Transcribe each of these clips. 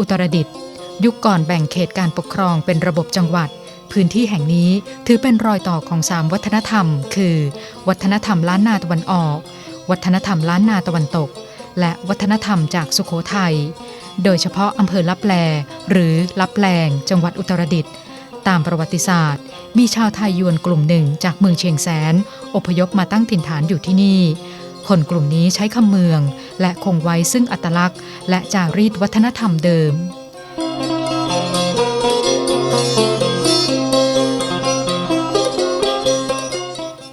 อุตรดิตถ์ยุคก่อนแบ่งเขตการปกครองเป็นระบบจังหวัด พื้นที่แห่งนี้ถือเป็นรอยต่อของสามวัฒนธรรม คือ วัฒนธรรมล้านนาตะวันออก วัฒนธรรมล้านนาตะวันตก และวัฒนธรรมจากสุโขทัยโดยเฉพาะอำเภอลับแล หรือลับแลงจังหวัดอุตรดิตถ์ตามประวัติศาสตร์ มีชาวไทยยวนกลุ่มหนึ่งจากเมืองเชียงแสน อพยพมาตั้งถิ่นฐานอยู่ที่นี่ คนกลุ่มนี้ใช้คำเมือง และคงไว้ซึ่งอัตลักษณ์ และจารีตวัฒนธรรมเดิม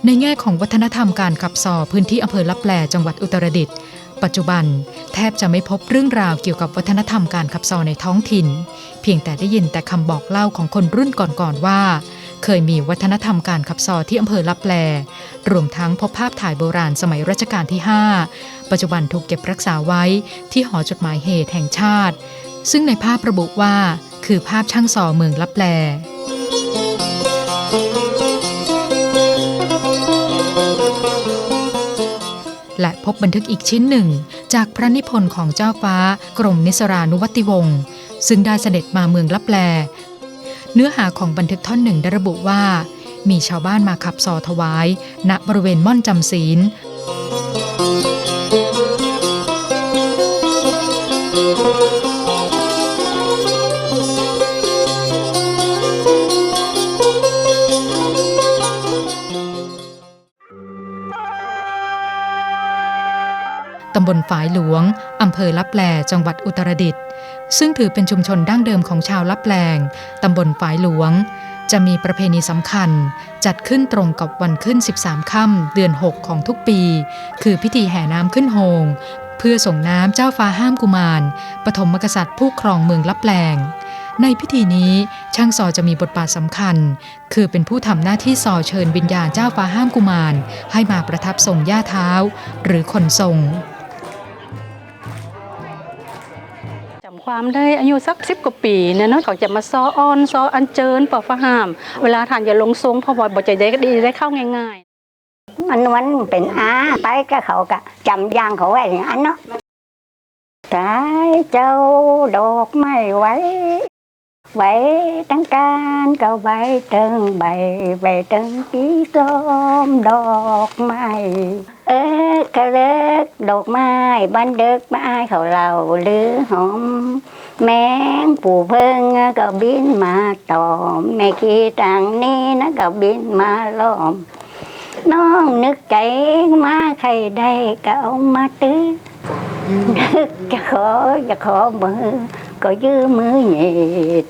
ในแง่ของวัฒนธรรมการขับซอพื้นที่อำเภอลับแลจังหวัดอุตรดิตถ์ปัจจุบันแทบจะไม่พบเรื่องราวเกี่ยวกับวัฒนธรรมการขับซอในท้องถิ่น เพียงแต่ได้ยินแต่คำบอกเล่าของคนรุ่นก่อนๆว่า เคยมีวัฒนธรรมการขับซอที่อำเภอลับแล รวมทั้งพบภาพถ่ายโบราณสมัยรัชกาลที่ 5 ปัจจุบันถูกเก็บรักษาไว้ที่หอจดหมายเหตุแห่งชาติ ซึ่งในภาพระบุว่า คือภาพช่างซอเมืองลับแลและพบบันทึกอีกชิ้นหนึ่ง จากพระนิพนธ์ของเจ้าฟ้ากรมนิสรานุวัติวงศ์ซึ่งได้เสด็จมาเมืองลับแล เนื้อหาของบันทึกท่อนหนึ่งได้ระบุว่า มีชาวบ้านมาขับซอถวาย ณบริเวณม่อนจำศีลตำบลฝายหลวง อำเภอลับแล จังหวัดอุตรดิตถ์ ซึ่งถือเป็นชุมชนดั้งเดิมของชาวลับแลงตำบลฝายหลวง จะมีประเพณีสำคัญ จัดขึ้นตรงกับวันขึ้น 13 ค่ำเดือน 6 ของทุกปี คือพิธีแห่น้ำขึ้นโฮง เพื่อส่งน้ำเจ้าฟ้าห้ามกุมาร ปฐมมกษัตริย์ผู้ครองเมืองลับแลงในพิธีนี้ช่างซอจะมีบทบาทสำคัญ คือเป็นผู้ทำหน้าที่ซอเชิญวิญญาณเจ้าฟ้าห้ามกุมาร ให้มาประทับทรงย่าเท้า หรือคนทรง ความได้อายุสักสิบกว่าปีเนี่ยเนาะเขาจะมาซออ้อนซออันเจิญปอฟหาม เวลาทานจะลงทรงเพราะว่าบ่ใจได้ดีได้เข้าง่ายๆ มันมันเป็นอาไปก็เขาก็จำยางเขาไว้อย่างนั้นเนาะตายเจ้าดอกไม้ไหว้ไว้ตั้งการก็ไหวเติงใบไว้เติงปีส้มดอกไม้ เอ๊ะกระเล็กดอกไม้บันเด็กไม้เขาเราหรือหอม แมงปู่เพิ่งก็บินมาตอมแม่ขี้ต่างนี้นะก็บินมาล้อม น้องนึกใจมาใครได้ก็เอามาตื้อนึกจะขอจะขอมือ ก็ยืมมือเหย่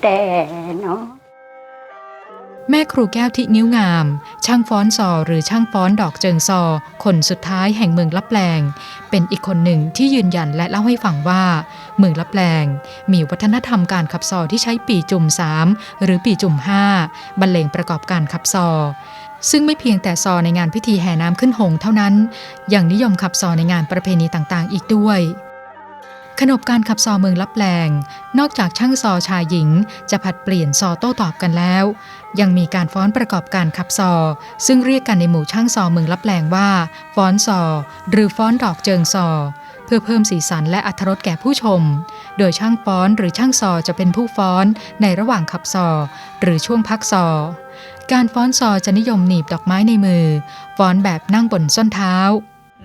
แต่เนาะ แม่ครูแก้วที่นิ้วงาม ช่างฟ้อนซอหรือช่างฟ้อนดอกเจิงซอ คนสุดท้ายแห่งเมืองลับแลงเป็นอีกคนหนึ่งที่ยืนยันและเล่าให้ฟังว่า เมืองลับแลงมีวัฒนธรรมการขับซอที่ใช้ปีจุ่มสามหรือปีจุ่มห้าบรรเลงประกอบการขับซอ ซึ่งไม่เพียงแต่ซอในงานพิธีแห่น้ำขึ้นหงเท่านั้น ยังนิยมขับซอในงานประเพณีต่างๆ อีกด้วย ขนบการขับซอเมืองลับแลงนอกจากช่างซอชายหญิง จะผัดเปลี่ยนซอโต้ตอบกันแล้ว ยังมีการฟ้อนประกอบการขับซอ ซึ่งเรียกกันในหมู่ช่างซอเมืองลับแลงว่า ฟ้อนซอ หรือฟ้อนดอกเจิงซอ เพื่อเพิ่มสีสันและอรรถรสแก่ผู้ชม โดยช่างฟ้อนหรือช่างซอจะเป็นผู้ฟ้อนในระหว่างขับซอ หรือช่วงพักซอการฟ้อนซอจะนิยมหนีบดอกไม้ในมือ ฟ้อนแบบนั่งบนส้นเท้า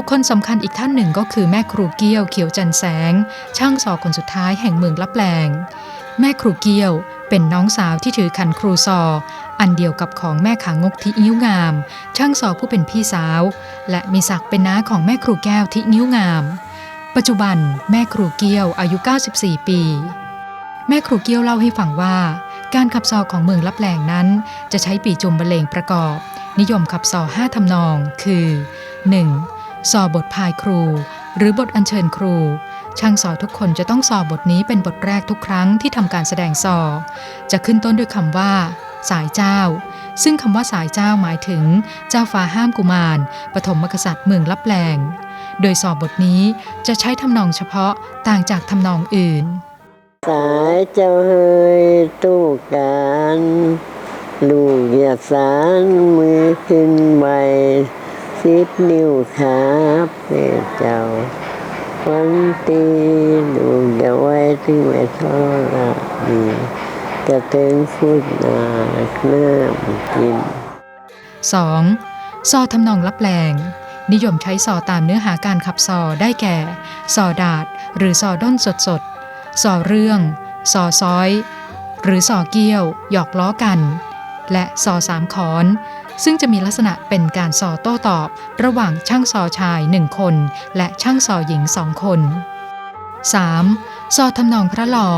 บุคคลสำคัญอีกท่านหนึ่งก็คือแม่ครูเกี้ยวเขียวจันแสง ช่างซอคนสุดท้ายแห่งเมืองลับแลงแม่ครูเกี้ยวเป็นน้องสาวที่ถือขันครูซอ อันเดียวกับของแม่ขางกที่นิ้วงาม ช่างซอผู้เป็นพี่สาว และมีศักดิ์เป็นน้าของแม่ครูแก้วที่นิ้วงาม ปัจจุบันแม่ครูเกี้ยวอายุ 94 ปี แม่ครูเกี้ยวเล่าให้ฟังว่า การขับซอของเมืองลับแลงนั้น จะใช้ปีจุมบรรเลงประกอบ นิยมขับซอห้าทำนอง คือ 1. ซอบบทพายครู หรือบทอัญเชิญครู ช่างซอทุกคนจะต้องสอบบทนี้เป็นบทแรกทุกครั้งที่ทำการแสดงซอจะขึ้นต้นด้วยคำว่า สายเจ้า ซึ่งคำว่าสายเจ้าหมายถึง เจ้าฟ้าห้ามกุมาร ปฐมกษัตริย์เมืองลับแลงโดยสอบบทนี้จะใช้ทำนองเฉพาะต่างจากทำนองอื่น สายเจ้าเฮยตู้การลูกอย่าสารมือขึ้นใบ สิบนิ้วขาเพื่เจ้าวันตีลูกอย่าไว้ถึงไม่ทอละดีกระเทิงฟุดนาเริ่มกิน 2. ซอทำนองลับแลงนิยมใช้ซอตามเนื้อหาการขับซอได้แก่ ซอดาด หรือซอด้นสดสดซอเรื่อง ซอซ้อย หรือซอเกี้ยว หยอกล้อกัน และซอสามขอน ซึ่งจะมีลักษณะเป็นการซอโต้ตอบ ระหว่างช่างซอชายหนึ่งคน และช่างซอหญิงสองคน 3. ซอทำนองพระหล่อ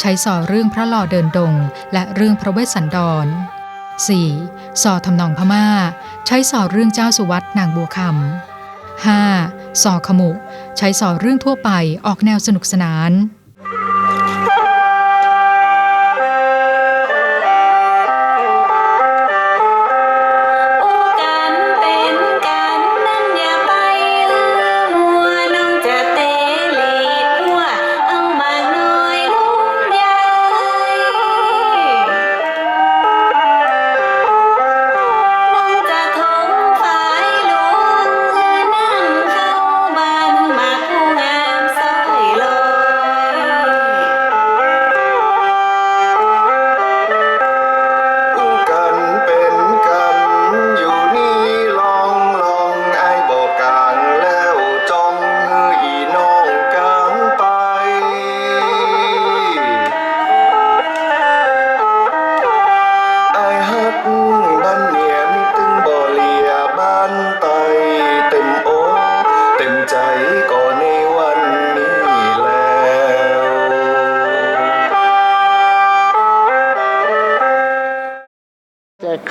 ใช้ซอเรื่องพระหล่อเดินดง และเรื่องพระเวสสันดร 4. ซอทำนองพม่า ใช้ซอเรื่องเจ้าสุวัตนางบัวคำ 5. ซอขมุ ใช้ซอเรื่องทั่วไปออกแนวสนุกสนาน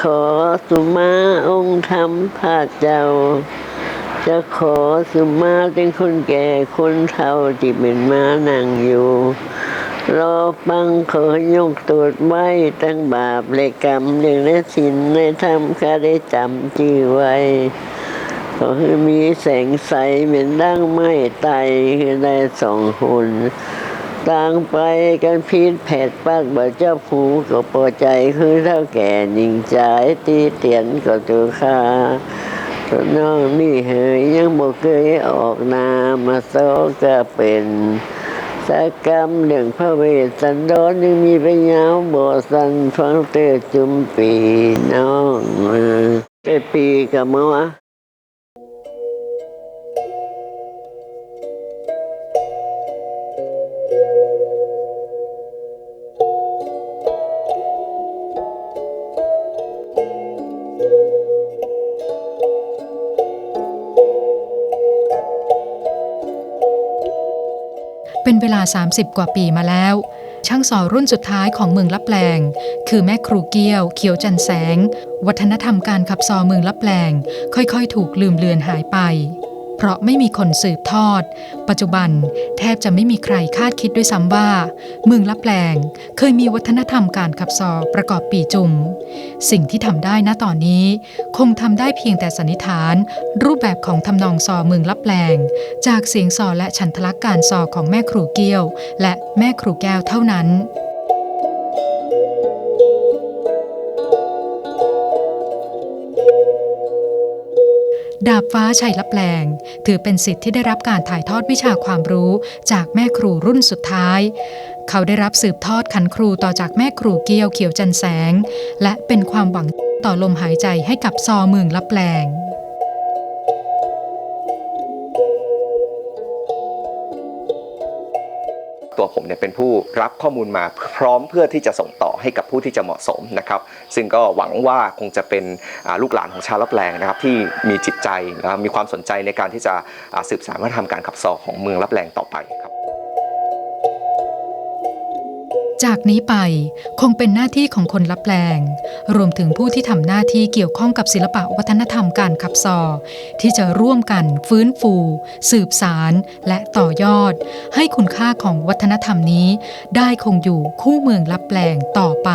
ขอสุมาองค์ธรรมภาเจ้า จะขอสุมาเป็นคนแก่คนเฒ่าที่เป็นม้านั่งอยู่รอฟังขอยกตรวจไว้ตั้งบาปและกรรมเรื่องและสินในธรรมข้าได้จำชื่อไว้ขอให้มีแสงใสเหมือนดั้งไม้ไตคือได้สองคน ต่างไปกันพิษแผดปากบ่เจ้าผูก็พอใจคือเท่าแก่หนิงใจตีเตียนก็ตัวข้าตัวน้องนี่เหยยังบ่เคยออกนามมาโซก็เป็นสักกรรมเรื่องพระเวสสันดรยังมีปัญญาบ่สันฟังเตอจุมปีน้องเออไปปีกับมาว เป็นเวลา 30 กว่าปีมาแล้ว ช่างสอรุ่นสุดท้ายของเมืองลับแปลง คือแม่ครูเกี้ยว เขียวจันแสง วัฒนธรรมการขับซอเมืองลับแปลง ค่อยๆ ถูกลืมเลือนหายไป เพราะไม่มีคนสืบทอด ปัจจุบันแทบจะไม่มีใครคาดคิดด้วยซ้ำว่า เมืองลับแลงเคยมีวัฒนธรรมการขับซอประกอบปีจุม สิ่งที่ทำได้ณตอนนี้ คงทำได้เพียงแต่สันนิษฐาน รูปแบบของทำนองซอเมืองลับแลงจากเสียงซอและฉันทลักษณ์การซอของแม่ครูเกี้ยว และแม่ครูแก้วเท่านั้น ดาบฟ้าชัยลับแลง ถือเป็นสิทธิ์ที่ได้รับการถ่ายทอดวิชาความรู้จากแม่ครูรุ่นสุดท้าย เขาได้รับสืบทอดขันครูต่อจากแม่ครูเกี้ยวเขียวจันแสง และเป็นความหวังต่อลมหายใจให้กับซอเมืองลับแลง ตัวผมเนี่ยเป็นผู้รับข้อมูลมาพร้อมเพื่อที่จะส่งต่อให้กับผู้ที่จะเหมาะสมนะครับ ซึ่งก็หวังว่าคงจะเป็นลูกหลานของชาวรับแรงนะครับ ที่มีจิตใจและมีความสนใจในการที่จะสืบสานวัฒนธรรมการขับซอของเมืองรับแรงต่อไปครับ จากนี้ไปคงเป็นหน้าที่ของคนรับแรงรวมถึงผู้ที่ทำหน้าที่เกี่ยวข้องกับศิลปะวัฒนธรรมการขับซอ ที่จะร่วมกันฟื้นฟู สืบสารและต่อยอด ให้คุณค่าของวัฒนธรรมนี้ ได้คงอยู่คู่เมืองรับแรงต่อไป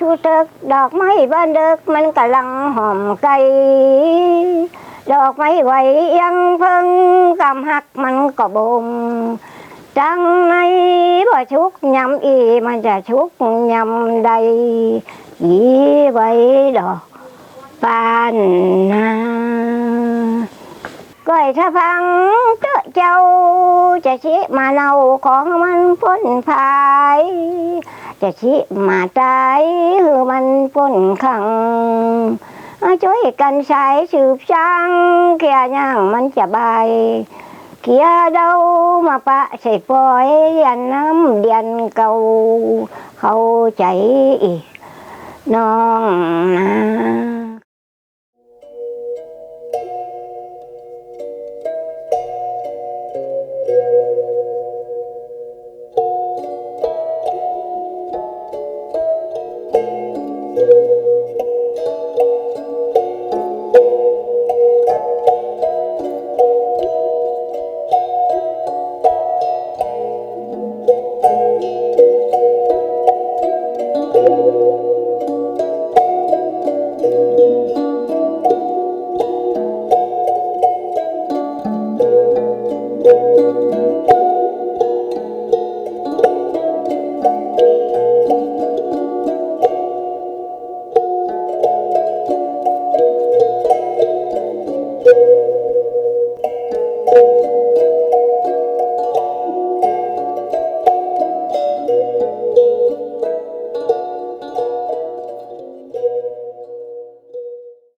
ชูตึกดอกไม้บ้านเด็กมันกำลังหอมไกลดอกไม้ไหวยังเพิ่งกำหักมันก็บมจังในบ่ชุกยำอีมันจะชุกยำใดอีไว้ดอกปานนาก้อยถ้าพังเจอเจ้าจะชิมาเนาของมันพ้นภาย จะชิมาตายคือมันป้นขังช่วยกันใช้สืบช่างเขียย่างมันจะใบเกียเดามาปะใส่ปอยยันน้ำเดียนเก่าเขาใจน้องนะ